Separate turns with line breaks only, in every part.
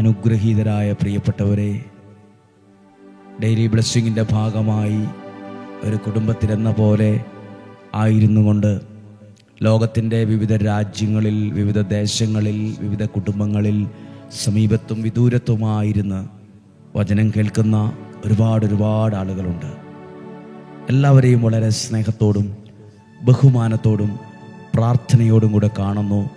അനുഗ്രഹീതരായ പ്രിയപ്പെട്ടവരെ ഡെയിലി ബ്ലെസ്സിങ്ങിന്റെ ഭാഗമായി ഒരു കുടുംബത്തിലെന്ന പോലെ ആയിരുന്നു കൊണ്ട് ലോകത്തിന്റെ വിവിധ രാജ്യങ്ങളിൽ വിവിധ ദേശങ്ങളിൽ വിവിധ കുടുംബങ്ങളിൽ സമീപത്തും വിദൂരത്തുമായിരുന്ന് വചനം കേൾക്കുന്ന ഒരുപാട് ഒരുപാട് ആളുകളുണ്ട്. എല്ലാവരെയും വളരെ സ്നേഹത്തോടും ബഹുമാനത്തോടും പ്രാർത്ഥനയോടും കൂടെ കാണുന്നു.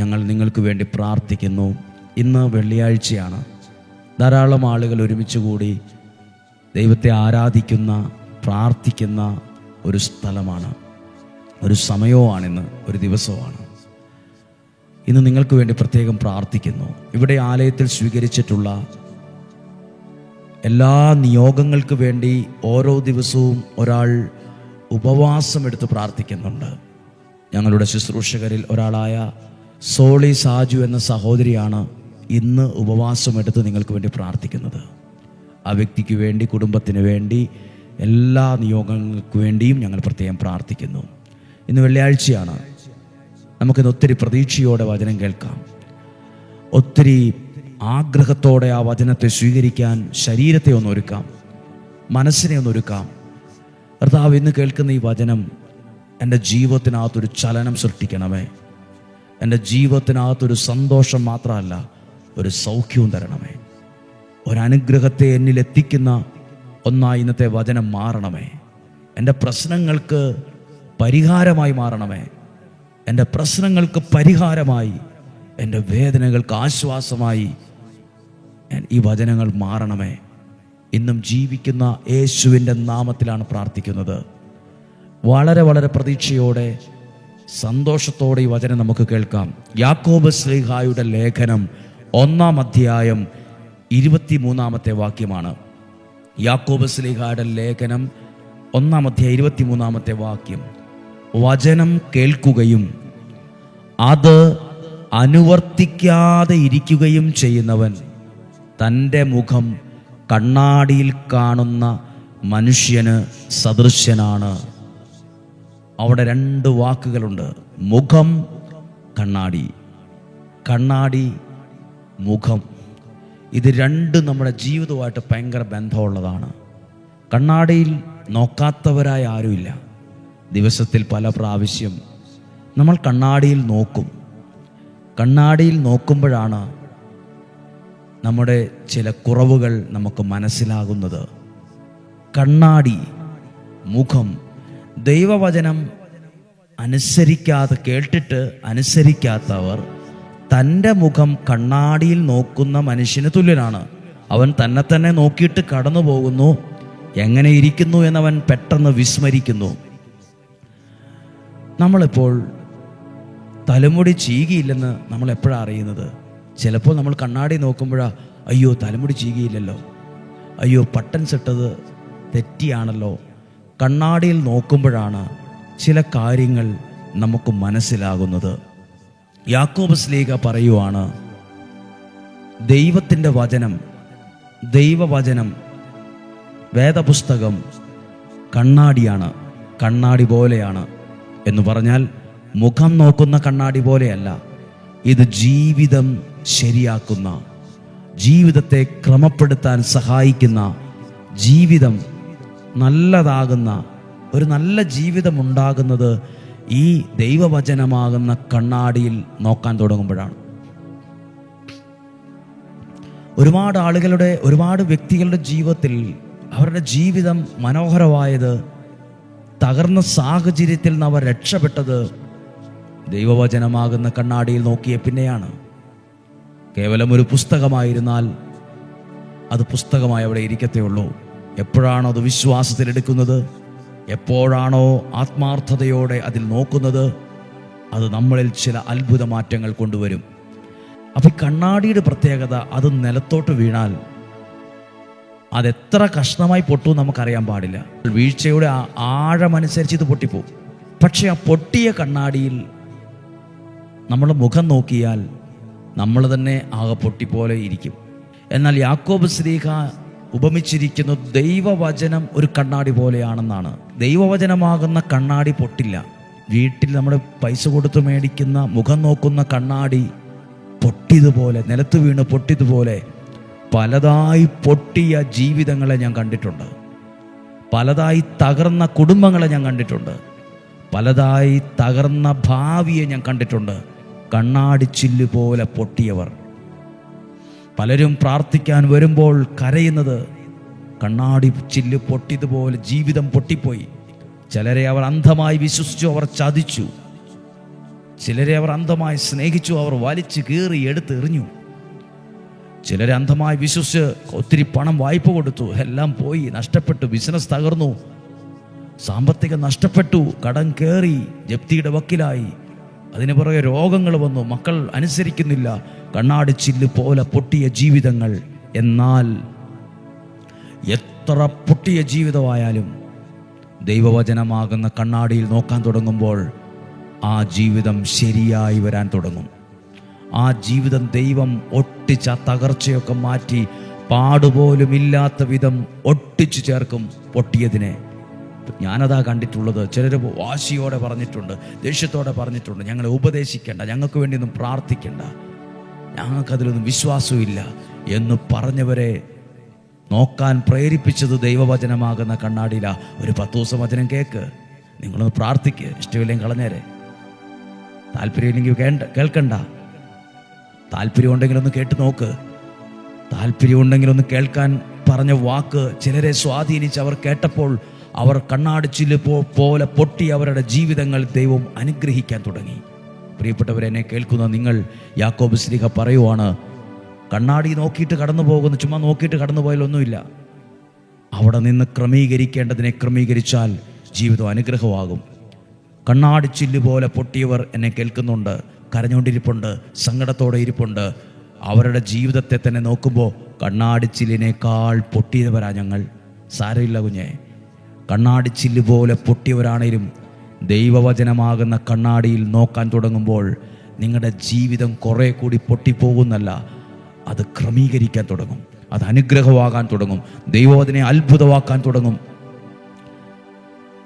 ഞങ്ങൾ നിങ്ങൾക്ക് വേണ്ടി പ്രാർത്ഥിക്കുന്നു. ഇന്ന് വെള്ളിയാഴ്ചയാണ്. ധാരാളം ആളുകൾ ഒരുമിച്ച് കൂടി ദൈവത്തെ ആരാധിക്കുന്ന പ്രാർത്ഥിക്കുന്ന ഒരു സ്ഥലമാണ്. ഒരു സമയവുമാണിന്ന് ഒരു ദിവസമാണ് ഇന്ന് നിങ്ങൾക്ക് വേണ്ടി പ്രത്യേകം പ്രാർത്ഥിക്കുന്നു. ഇവിടെ ആലയത്തിൽ സ്വീകരിച്ചിട്ടുള്ള എല്ലാ നിയോഗങ്ങൾക്ക് വേണ്ടി ഓരോ ദിവസവും ഒരാൾ ഉപവാസമെടുത്ത് പ്രാർത്ഥിക്കുന്നുണ്ട്. ഞങ്ങളുടെ ശുശ്രൂഷകരിൽ ഒരാളായ സോളി സാജു എന്ന സഹോദരിയാണ് ഇന്ന് ഉപവാസമെടുത്ത് നിങ്ങൾക്ക് വേണ്ടി പ്രാർത്ഥിക്കുന്നത്. ആ വ്യക്തിക്ക് വേണ്ടി കുടുംബത്തിന് വേണ്ടി എല്ലാ നിയോഗങ്ങൾക്ക് വേണ്ടിയും ഞങ്ങൾ പ്രത്യേകം പ്രാർത്ഥിക്കുന്നു. ഇന്ന് വെള്ളിയാഴ്ചയാണ്. നമുക്കിന്ന് ഒത്തിരി പ്രതീക്ഷയോടെ വചനം കേൾക്കാം. ഒത്തിരി ആഗ്രഹത്തോടെ ആ വചനത്തെ സ്വീകരിക്കാൻ ശരീരത്തെ ഒന്ന് ഒരുക്കാം. മനസ്സിനെ ഒന്ന് ഒരുക്കാം. കർത്താവ് ഇന്ന് കേൾക്കുന്ന ഈ വചനം എന്റെ ജീവിതത്തിനകത്തൊരു ചലനം സൃഷ്ടിക്കണമേ. എന്റെ ജീവിതത്തിനകത്തൊരു സന്തോഷം മാത്രമല്ല ഒരു സൗഖ്യവും തരണമേ. ഒരനുഗ്രഹത്തെ എന്നിൽ എത്തിക്കുന്ന ഒന്നായി ഇന്നത്തെ വചനം മാറണമേ. എന്റെ പ്രശ്നങ്ങൾക്ക് പരിഹാരമായി മാറണമേ. എന്റെ പ്രശ്നങ്ങൾക്ക് പരിഹാരമായി എന്റെ വേദനകൾക്ക് ആശ്വാസമായി ഈ വചനങ്ങൾ മാറണമേ. ഇന്നും ജീവിക്കുന്ന യേശുവിന്റെ നാമത്തിലാണ് പ്രാർത്ഥിക്കുന്നത്. വളരെ വളരെ പ്രതീക്ഷയോടെ സന്തോഷത്തോടെ ഈ വചനം നമുക്ക് കേൾക്കാം. യാക്കോബ് ശ്രീഹായുടെ ലേഖനം ഒന്നാം അധ്യായം ഇരുപത്തി മൂന്നാമത്തെ വാക്യമാണ്. യാക്കോബ് സ്ലിഹാടൻ ലേഖനം ഒന്നാം അധ്യായം ഇരുപത്തി മൂന്നാമത്തെ വാക്യം. വചനം കേൾക്കുകയും അത് അനുവർത്തിക്കാതെ ഇരിക്കുകയും ചെയ്യുന്നവൻ തന്റെ മുഖം കണ്ണാടിയിൽ കാണുന്ന മനുഷ്യന് സദൃശ്യനാണ് അവിടെ രണ്ട് വാക്കുകളുണ്ട്. മുഖം കണ്ണാടി. കണ്ണാടി മുഖം. ഇത് രണ്ട് നമ്മുടെ ജീവിതവുമായിട്ട് ഭയങ്കര ബന്ധമുള്ളതാണ്. കണ്ണാടിയിൽ നോക്കാത്തവരായി ആരുമില്ല. ദിവസത്തിൽ പല പ്രാവശ്യം നമ്മൾ കണ്ണാടിയിൽ നോക്കും. കണ്ണാടിയിൽ നോക്കുമ്പോഴാണ് നമ്മുടെ ചില കുറവുകൾ നമുക്ക് മനസ്സിലാകുന്നത്. കണ്ണാടി മുഖം ദൈവവചനം അനുസരിക്കാതെ കേട്ടിട്ട് അനുസരിക്കാത്തവർ തന്റെ മുഖം കണ്ണാടിയിൽ നോക്കുന്ന മനുഷ്യന് തുല്യനാണ്. അവൻ തന്നെ തന്നെ നോക്കിയിട്ട് കടന്നു പോകുന്നു. എങ്ങനെ ഇരിക്കുന്നു എന്നവൻ പെട്ടെന്ന് വിസ്മരിക്കുന്നു. നമ്മളിപ്പോൾ തലമുടി ചീകിയില്ലെന്ന് നമ്മൾ എപ്പോഴാണ് അറിയുന്നത്? ചിലപ്പോൾ നമ്മൾ കണ്ണാടി നോക്കുമ്പോഴാ അയ്യോ തലമുടി ചീകിയില്ലല്ലോ. അയ്യോ പട്ടൻ ഇട്ടത് തെറ്റിയാണല്ലോ. കണ്ണാടിയിൽ നോക്കുമ്പോഴാണ് ചില കാര്യങ്ങൾ നമുക്ക് മനസ്സിലാകുന്നത്. യാക്കോബ് സ്ലീഗ പറയുവാണ് ദൈവത്തിന്റെ വചനം ദൈവവചനം വേദപുസ്തകം കണ്ണാടിയാണ് കണ്ണാടി പോലെയാണ് എന്ന് പറഞ്ഞാൽ മുഖം നോക്കുന്ന കണ്ണാടി പോലെയല്ല ഇത് ജീവിതം ശരിയാക്കുന്ന ജീവിതത്തെ ക്രമപ്പെടുത്താൻ സഹായിക്കുന്ന ജീവിതം നല്ലതാകുന്ന ഒരു നല്ല ജീവിതം ഉണ്ടാകുന്നത് ഈ ദൈവവചനമാകുന്ന കണ്ണാടിയിൽ നോക്കാൻ തുടങ്ങുമ്പോഴാണ്. ഒരുപാട് ആളുകളുടെ ഒരുപാട് വ്യക്തികളുടെ ജീവിതത്തിൽ അവരുടെ ജീവിതം മനോഹരമായത് തകർന്ന സാഹചര്യത്തിൽ നിന്ന് അവർ രക്ഷപ്പെട്ടത് ദൈവവചനമാകുന്ന കണ്ണാടിയിൽ നോക്കിയ പിന്നെയാണ്. കേവലം ഒരു പുസ്തകമായിരുന്നാൽ അത് പുസ്തകമായി അവിടെ ഇരിക്കത്തേ ഉള്ളൂ. എപ്പോഴാണോ അത് വിശ്വാസത്തിലെടുക്കുന്നത്? എപ്പോഴാണോ ആത്മാർത്ഥതയോടെ അതിൽ നോക്കുന്നത് അത് നമ്മളിൽ ചില അത്ഭുത മാറ്റങ്ങൾ കൊണ്ടുവരും. അപ്പം ഈ കണ്ണാടിയുടെ പ്രത്യേകത അത് നിലത്തോട്ട് വീണാൽ അതെത്ര കഷ്ണമായി പൊട്ടും നമുക്കറിയാൻ പാടില്ല. വീഴ്ചയുടെ ആ ആഴമനുസരിച്ച് ഇത് പൊട്ടിപ്പോവും. പക്ഷെ ആ പൊട്ടിയ കണ്ണാടിയിൽ നമ്മൾ മുഖം നോക്കിയാൽ നമ്മൾ തന്നെ ആകെ പൊട്ടിപ്പോലെ ഇരിക്കും. എന്നാൽ യാക്കോബ് ശ്രീഹ ഉപമിച്ചിരിക്കുന്ന. ദൈവവചനം ഒരു കണ്ണാടി പോലെയാണെന്നാണ്. ദൈവവചനമാകുന്ന കണ്ണാടി പൊട്ടില്ല. വീട്ടിൽ നമ്മൾ പൈസ കൊടുത്ത് മേടിക്കുന്ന മുഖം നോക്കുന്ന കണ്ണാടി പൊട്ടിയതുപോലെ നിലത്ത് വീണ് പൊട്ടിയതുപോലെ പലതായി പൊട്ടിയ ജീവിതങ്ങളെ ഞാൻ കണ്ടിട്ടുണ്ട്. പലതായി തകർന്ന കുടുംബങ്ങളെ ഞാൻ കണ്ടിട്ടുണ്ട്. പലതായി തകർന്ന ഭാവിയെ ഞാൻ കണ്ടിട്ടുണ്ട്. കണ്ണാടി ചില്ല് പോലെ പൊട്ടിയവർ. പലരും പ്രാർത്ഥിക്കാൻ വരുമ്പോൾ കരയുന്നത് കണ്ണാടി ചില്ല് പൊട്ടിയതുപോലെ ജീവിതം പൊട്ടിപ്പോയി. ചിലരെ അവർ അന്ധമായി വിശ്വസിച്ചു അവർ ചതിച്ചു. ചിലരെ അവർ അന്ധമായി സ്നേഹിച്ചു അവർ വലിച്ചു കീറി എടുത്ത് എറിഞ്ഞു. ചിലരെ അന്ധമായി വിശ്വസിച്ച് ഒത്തിരി പണം വായ്പ കൊടുത്തു എല്ലാം പോയി നഷ്ടപ്പെട്ടു ബിസിനസ് തകർന്നു. സാമ്പത്തികം നഷ്ടപ്പെട്ടു കടം കയറി ജപ്തിയുടെ വക്കിലായി. അതിന് പുറകെ രോഗങ്ങൾ വന്നു മക്കൾ അനുസരിക്കുന്നില്ല. കണ്ണാടിച്ചില്ല് പോലെ പൊട്ടിയ ജീവിതങ്ങൾ. എന്നാൽ എത്ര പൊട്ടിയ ജീവിതമായാലും ദൈവവചനമാകുന്ന കണ്ണാടിയിൽ നോക്കാൻ തുടങ്ങുമ്പോൾ ആ ജീവിതം ശരിയായി വരാൻ തുടങ്ങും. ആ ജീവിതം ദൈവം ഒട്ടിച്ച തകർച്ചയൊക്കെ മാറ്റി പാടുപോലും ഇല്ലാത്ത വിധം ഒട്ടിച്ചു ചേർക്കും പൊട്ടിയതിനെ. ഞാനതാ കണ്ടിട്ടുള്ളത്. ചിലർ വാശിയോടെ പറഞ്ഞിട്ടുണ്ട് ദേഷ്യത്തോടെ പറഞ്ഞിട്ടുണ്ട്. ഞങ്ങളെ ഉപദേശിക്കേണ്ട ഞങ്ങൾക്ക് വേണ്ടിയൊന്നും പ്രാർത്ഥിക്കേണ്ട. ഞങ്ങൾക്കതിലൊന്നും വിശ്വാസമില്ല എന്ന് പറഞ്ഞവരെ നോക്കാൻ പ്രേരിപ്പിച്ചത് ദൈവവചനമാകുന്ന കണ്ണാടിയില. ഒരു പത്ത് ദിവസം വചനം കേക്ക്. നിങ്ങളൊന്ന് പ്രാർത്ഥിക്ക്. ഇഷ്ടമില്ലെങ്കിൽ കളഞ്ഞേരെ. താല്പര്യമില്ലെങ്കിൽ കേണ്ട കേൾക്കണ്ട. താല്പര്യമുണ്ടെങ്കിൽ ഒന്ന് കേട്ട് നോക്ക്. താല്പര്യമുണ്ടെങ്കിൽ ഒന്ന് കേൾക്കാൻ പറഞ്ഞ വാക്ക് ചിലരെ സ്വാധീനിച്ച് അവർ കേട്ടപ്പോൾ അവർ കണ്ണാടിച്ചിൽ പോലെ പൊട്ടി അവരുടെ ജീവിതങ്ങൾ ദൈവം അനുഗ്രഹിക്കാൻ തുടങ്ങി. പ്രിയപ്പെട്ടവരെന്നെ കേൾക്കുന്ന നിങ്ങൾ യാക്കോബ് സ്ലിഹ പറയുവാണ് കണ്ണാടി നോക്കിയിട്ട് കടന്നു പോകുന്നു ചുമ്മാ നോക്കിയിട്ട് കടന്നു പോയാലൊന്നുമില്ല അവിടെ നിന്ന് ക്രമീകരിക്കേണ്ടതിനെ ക്രമീകരിച്ചാൽ ജീവിതം അനുഗ്രഹമാകും. കണ്ണാടി ചില്ല് പോലെ പൊട്ടിയവർ എന്നെ കേൾക്കുന്നുണ്ട് കരഞ്ഞുകൊണ്ടിരിപ്പുണ്ട് സങ്കടത്തോടെ ഇരിപ്പുണ്ട്. അവരുടെ ജീവിതത്തെ തന്നെ നോക്കുമ്പോൾ കണ്ണാടി ചില്ലിനേക്കാൾ പൊട്ടിയവരാ ഞങ്ങൾ. സാരമില്ല കുഞ്ഞെ. കണ്ണാടിച്ചില്ല് പോലെ പൊട്ടിയവരാണേലും ദൈവവചനമാകുന്ന കണ്ണാടിയിൽ നോക്കാൻ തുടങ്ങുമ്പോൾ നിങ്ങളുടെ ജീവിതം കുറേ കൂടി പൊട്ടിപ്പോകുന്നല്ല അത് ക്രമീകരിക്കാൻ തുടങ്ങും അത് അനുഗ്രഹമാകാൻ തുടങ്ങും ദൈവം അത്ഭുതമാക്കാൻ തുടങ്ങും.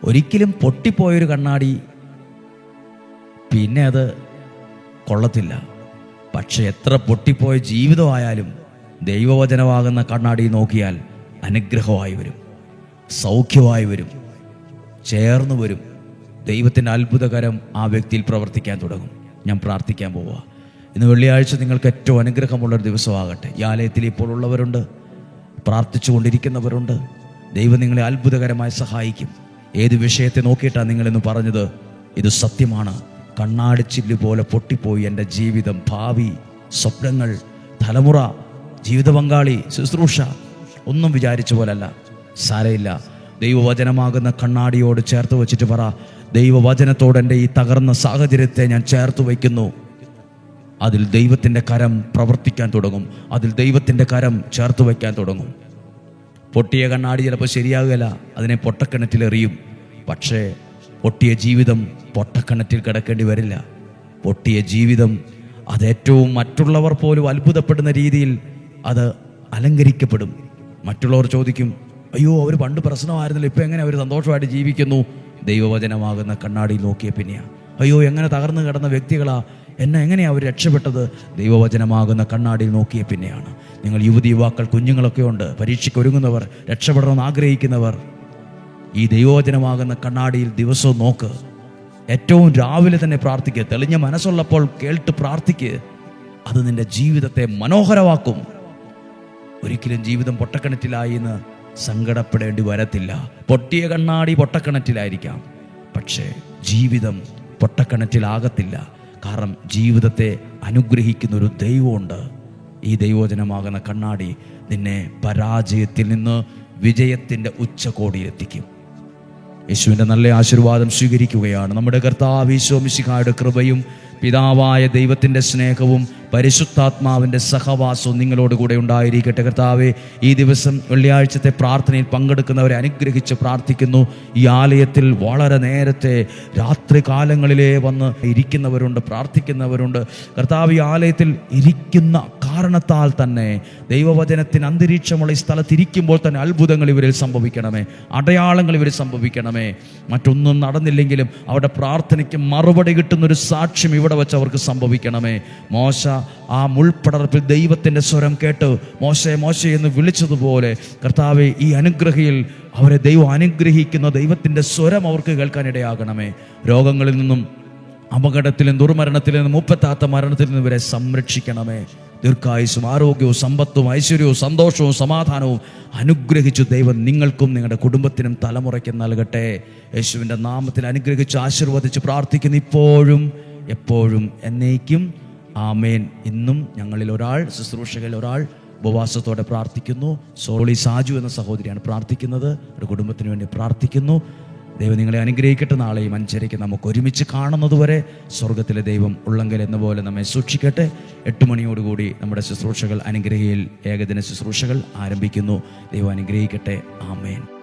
ഒരിക്കലും പൊട്ടിപ്പോയൊരു കണ്ണാടി പിന്നെ അത് കൊള്ളത്തില്ല. പക്ഷെ എത്ര പൊട്ടിപ്പോയ ജീവിതമായാലും ദൈവവചനമാകുന്ന കണ്ണാടി നോക്കിയാൽ അനുഗ്രഹമായി വരും സൗഖ്യമായി വരും ചേർന്ന് വരും. ദൈവത്തിന്റെ അത്ഭുതകരം ആ വ്യക്തിയിൽ പ്രവർത്തിക്കാൻ തുടങ്ങും. ഞാൻ പ്രാർത്ഥിക്കാൻ പോവുക. ഇന്ന് വെള്ളിയാഴ്ച നിങ്ങൾക്ക് ഏറ്റവും അനുഗ്രഹമുള്ളൊരു ദിവസമാകട്ടെ. ഈ ആലയത്തിൽ ഇപ്പോൾ ഉള്ളവരുണ്ട്. പ്രാർത്ഥിച്ചു കൊണ്ടിരിക്കുന്നവരുണ്ട് ദൈവം നിങ്ങളെ അത്ഭുതകരമായി സഹായിക്കും. ഏത് വിഷയത്തെ നോക്കിയിട്ടാണ് നിങ്ങളെന്ന് പറഞ്ഞത്? ഇത് സത്യമാണ്. കണ്ണാടിച്ചില്ല് പോലെ പൊട്ടിപ്പോയി എന്റെ ജീവിതം. ഭാവി സ്വപ്നങ്ങൾ തലമുറ ജീവിത പങ്കാളി ശുശ്രൂഷ ഒന്നും വിചാരിച്ച പോലല്ല. സാരയില്ല ദൈവവചനമാകുന്ന കണ്ണാടിയോട് ചേർത്ത് വെച്ചിട്ട് പറ. ദൈവവചനത്തോട് എന്റെ ഈ തകർന്ന സാഹചര്യത്തെ ഞാൻ ചേർത്ത് വയ്ക്കുന്നു. അതിൽ ദൈവത്തിന്റെ കരം പ്രവർത്തിക്കാൻ തുടങ്ങും. അതിൽ ദൈവത്തിന്റെ കരം ചേർത്ത് വയ്ക്കാൻ തുടങ്ങും. പൊട്ടിയ കണ്ണാടി ചിലപ്പോൾ ശരിയാകുകയില്ല. അതിനെ പൊട്ടക്കിണറ്റിൽ എറിയും. പക്ഷേ പൊട്ടിയ ജീവിതം പൊട്ടക്കിണറ്റിൽ കിടക്കേണ്ടി വരില്ല. പൊട്ടിയ ജീവിതം അതേറ്റവും മറ്റുള്ളവർ പോലും അത്ഭുതപ്പെടുന്ന രീതിയിൽ അത് അലങ്കരിക്കപ്പെടും. മറ്റുള്ളവർ ചോദിക്കും അയ്യോ അവർ പണ്ട് പ്രശ്നമായിരുന്നില്ല ഇപ്പം എങ്ങനെ അവർ സന്തോഷമായിട്ട് ജീവിക്കുന്നു? ദൈവവചനമാകുന്ന കണ്ണാടിയിൽ നോക്കിയ പിന്നെയാണ് അയ്യോ എങ്ങനെ തകർന്നു കിടന്ന വ്യക്തികളാ. എന്നെ എങ്ങനെയാണ് അവർ രക്ഷപ്പെട്ടത്? ദൈവവചനമാകുന്ന കണ്ണാടിയിൽ നോക്കിയ പിന്നെയാണ്. നിങ്ങൾ യുവതി യുവാക്കൾ കുഞ്ഞുങ്ങളൊക്കെ ഉണ്ട്. പരീക്ഷയ്ക്ക് ഒരുങ്ങുന്നവർ രക്ഷപ്പെടണമെന്ന് ആഗ്രഹിക്കുന്നവർ ഈ ദൈവവചനമാകുന്ന കണ്ണാടിയിൽ ദിവസവും നോക്ക്. ഏറ്റവും രാവിലെ തന്നെ പ്രാർത്ഥിക്കുക തെളിഞ്ഞ മനസ്സുള്ളപ്പോൾ കേൾട്ട് പ്രാർത്ഥിക്ക്. അത് നിന്റെ ജീവിതത്തെ മനോഹരമാക്കും. ഒരിക്കലും ജീവിതം പൊട്ടക്കിണറ്റിലായി എന്ന് സങ്കടപ്പെടേണ്ടി വരത്തില്ല. പൊട്ടിയ കണ്ണാടി പൊട്ടക്കിണറ്റിലായിരിക്കാം. പക്ഷേ ജീവിതം പൊട്ടക്കിണറ്റിലാകത്തില്ല. കാരണം ജീവിതത്തെ അനുഗ്രഹിക്കുന്ന ഒരു ദൈവമുണ്ട്. ഈ ദൈവോചനമാകുന്ന കണ്ണാടി നിന്നെ പരാജയത്തിൽ നിന്ന് വിജയത്തിന്റെ ഉച്ചകോടിയിലെത്തിക്കും. യേശുവിന്റെ നല്ല ആശീർവാദം സ്വീകരിക്കുകയാണ്. നമ്മുടെ കർത്താവ് ഈശോ മിശിഹായുടെ കൃപയും പിതാവായ ദൈവത്തിന്റെ സ്നേഹവും പരിശുദ്ധാത്മാവിന്റെ സഹവാസവും നിങ്ങളോട് കൂടെ ഉണ്ടായിരിക്കട്ടെ. കർത്താവെ ഈ ദിവസം വെള്ളിയാഴ്ചത്തെ പ്രാർത്ഥനയിൽ പങ്കെടുക്കുന്നവരെ അനുഗ്രഹിച്ച് പ്രാർത്ഥിക്കുന്നു. ഈ ആലയത്തിൽ വളരെ നേരത്തെ രാത്രി കാലങ്ങളിലേ വന്ന് ഇരിക്കുന്നവരുണ്ട് പ്രാർത്ഥിക്കുന്നവരുണ്ട്. കർത്താവ് ഈ ആലയത്തിൽ ഇരിക്കുന്ന കാരണത്താൽ തന്നെ ദൈവവചനത്തിന് അന്തരീക്ഷമുള്ള ഈ സ്ഥലത്ത് ഇരിക്കുമ്പോൾ തന്നെ അത്ഭുതങ്ങൾ ഇവരിൽ സംഭവിക്കണമേ. അടയാളങ്ങൾ ഇവരിൽ സംഭവിക്കണമേ. മറ്റൊന്നും നടന്നില്ലെങ്കിലും അവിടെ പ്രാർത്ഥനയ്ക്ക് മറുപടി കിട്ടുന്നൊരു സാക്ഷ്യം ഇവിടെ അവിടെ വെച്ച് അവർക്ക് സംഭവിക്കണമേ. മോശ ആ മുൾപ്പടർപ്പിൽ ദൈവത്തിന്റെ സ്വരം കേട്ട് മോശയെ മോശ എന്ന് വിളിച്ചതുപോലെ കർത്താവെ ഈ അനുഗ്രഹിയിൽ അവരെ ദൈവം അനുഗ്രഹിക്കുന്ന ദൈവത്തിന്റെ സ്വരം അവർക്ക് കേൾക്കാനിടയാകണമേ. രോഗങ്ങളിൽ നിന്നും അപകടത്തിലും നിന്നും ദുർമരണത്തിൽ നിന്നും മുപ്പത്താത്ത മരണത്തിൽ നിന്നും ഇവരെ സംരക്ഷിക്കണമേ. ദീർഘായുസും ആരോഗ്യവും സമ്പത്തും ഐശ്വര്യവും സന്തോഷവും സമാധാനവും അനുഗ്രഹിച്ചു ദൈവം നിങ്ങൾക്കും നിങ്ങളുടെ കുടുംബത്തിനും തലമുറയ്ക്കും നൽകട്ടെ. യേശുവിന്റെ നാമത്തിൽ അനുഗ്രഹിച്ച് ആശീർവദിച്ച് പ്രാർത്ഥിക്കുന്ന ഇപ്പോഴും എപ്പോഴും എന്നേക്കും ആമേൻ. ഇന്നും ഞങ്ങളിൽ ഒരാൾ ശുശ്രൂഷകളിൽ ഒരാൾ ഉപവാസത്തോടെ പ്രാർത്ഥിക്കുന്നു. സോളി സാജു എന്ന സഹോദരിയാണ് പ്രാർത്ഥിക്കുന്നത്. ഒരു കുടുംബത്തിന് വേണ്ടി പ്രാർത്ഥിക്കുന്നു. ദൈവം നിങ്ങളെ അനുഗ്രഹിക്കട്ടെ. നാളെയും അഞ്ചരയ്ക്ക് നമുക്ക് ഒരുമിച്ച് കാണുന്നതുവരെ സ്വർഗത്തിലെ ദൈവം ഉള്ളങ്കൽ എന്ന പോലെ നമ്മെ സൂക്ഷിക്കട്ടെ. എട്ട് മണിയോടുകൂടി നമ്മുടെ ശുശ്രൂഷകൾ അനുഗ്രഹയിൽ ഏകദിന ശുശ്രൂഷകൾ ആരംഭിക്കുന്നു. ദൈവം അനുഗ്രഹിക്കട്ടെ. ആമേൻ.